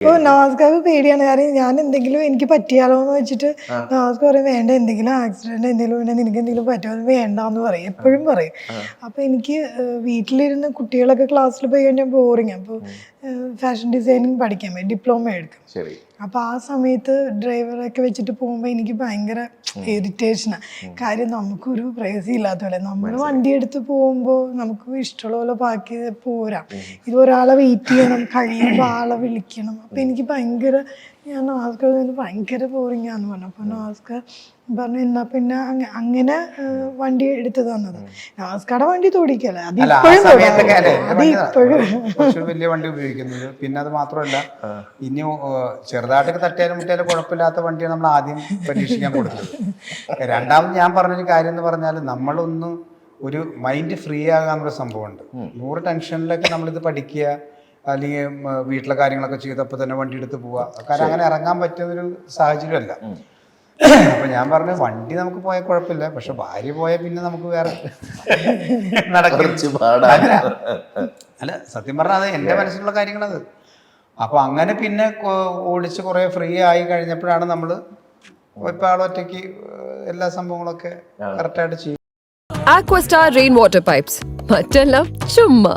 ഇപ്പൊ നവാസ്കാർക്ക് പേടിയാണ്. കാരണം ഞാൻ എന്തെങ്കിലും എനിക്ക് പറ്റിയാലോ എന്ന് വെച്ചിട്ട് നവാസ്ക പറയും വേണ്ട എന്തെങ്കിലും ആക്സിഡന്റ് എന്തെങ്കിലും ഉണ്ടെങ്കിൽ നിനക്ക് എന്തെങ്കിലും പറ്റുമോ? അത് വേണ്ടാന്ന് പറയും. എപ്പോഴും പറയും. അപ്പൊ എനിക്ക് വീട്ടിലിരുന്ന് കുട്ടികളൊക്കെ ക്ലാസ്സിൽ പോയി കഴിഞ്ഞാൽ ബോറിങ് അപ്പോൾ ഫാഷൻ ഡിസൈനിങ് പഠിക്കാൻ പറ്റും ഡിപ്ലോമ എടുക്കും ശരി. അപ്പൊ ആ സമയത്ത് ഡ്രൈവറൊക്കെ വെച്ചിട്ട് പോകുമ്പോൾ എനിക്ക് ഭയങ്കര ഇറിറ്റേഷനാണ് കാര്യം നമുക്കൊരു പ്രൈവസി ഇല്ലാത്ത പോലെ നമ്മൾ വണ്ടി എടുത്ത് പോകുമ്പോൾ നമുക്ക് ഇഷ്ടമുള്ള പോലെ പാക്ക് ചെയ്ത് പോരാ. ഇത് ഒരാളെ വെയിറ്റ് ചെയ്യണം കഴിയുമ്പോൾ ആളെ വിളിക്കണം. അപ്പൊ എനിക്ക് ഭയങ്കര ഞാൻ ആസ്കർ ഭയങ്കര ബോറിംഗ് ആണെന്ന് പറഞ്ഞു. അപ്പൊ നാസ്കർ പറഞ്ഞു എന്നാ പിന്നെ അങ്ങനെ വണ്ടി എടുത്തു തന്നത്. നാസ്കയുടെ വണ്ടി തോടിക്കല്ലേ അത് ഇപ്പോഴും അത് ഇപ്പോഴും വലിയ വണ്ടി ഉപയോഗിക്കുന്നത്. പിന്നെ അത് മാത്രമല്ല ഇനി ചെറുതായിട്ടൊക്കെ തട്ടിയാലും മുട്ടിയാലും കുഴപ്പമില്ലാത്ത വണ്ടിയാണ് നമ്മൾ ആദ്യം പരീക്ഷിക്കാൻ കൊടുത്തത്. രണ്ടാമത് ഞാൻ പറഞ്ഞൊരു കാര്യം എന്ന് പറഞ്ഞാൽ നമ്മളൊന്ന് ഒരു മൈൻഡ് ഫ്രീ ആകാന്നൊരു സംഭവമുണ്ട്. നൂറ് ടെൻഷനിലൊക്കെ നമ്മളിത് പഠിക്കുക അല്ലെങ്കിൽ വീട്ടിലെ കാര്യങ്ങളൊക്കെ ചെയ്തപ്പോൾ തന്നെ വണ്ടി എടുത്ത് പോവുക. കാരണം അങ്ങനെ ഇറങ്ങാൻ പറ്റുന്നൊരു സാഹചര്യമല്ല. അപ്പൊ ഞാൻ പറഞ്ഞു വണ്ടി നമുക്ക് പോയാൽ കുഴപ്പമില്ല. പക്ഷെ ഭാര്യ പോയാൽ പിന്നെ നമുക്ക് വേറെ നടക്കും. പാടാ. അല്ല സത്യം പറഞ്ഞാൽ അത് എന്റെ മനസ്സിലുള്ള കാര്യങ്ങളത്. അപ്പൊ അങ്ങനെ പിന്നെ ഓടിച്ച് കുറെ ഫ്രീ ആയി കഴിഞ്ഞപ്പോഴാണ് നമ്മൾ ഇപ്പൊ ആളൊറ്റയ്ക്ക് എല്ലാ സംഭവങ്ങളൊക്കെ കറക്റ്റായിട്ട് ചെയ്യും റെയിൻ വാട്ടർ പൈപ്സ് മറ്റെല്ലാം ചുമ്മാ.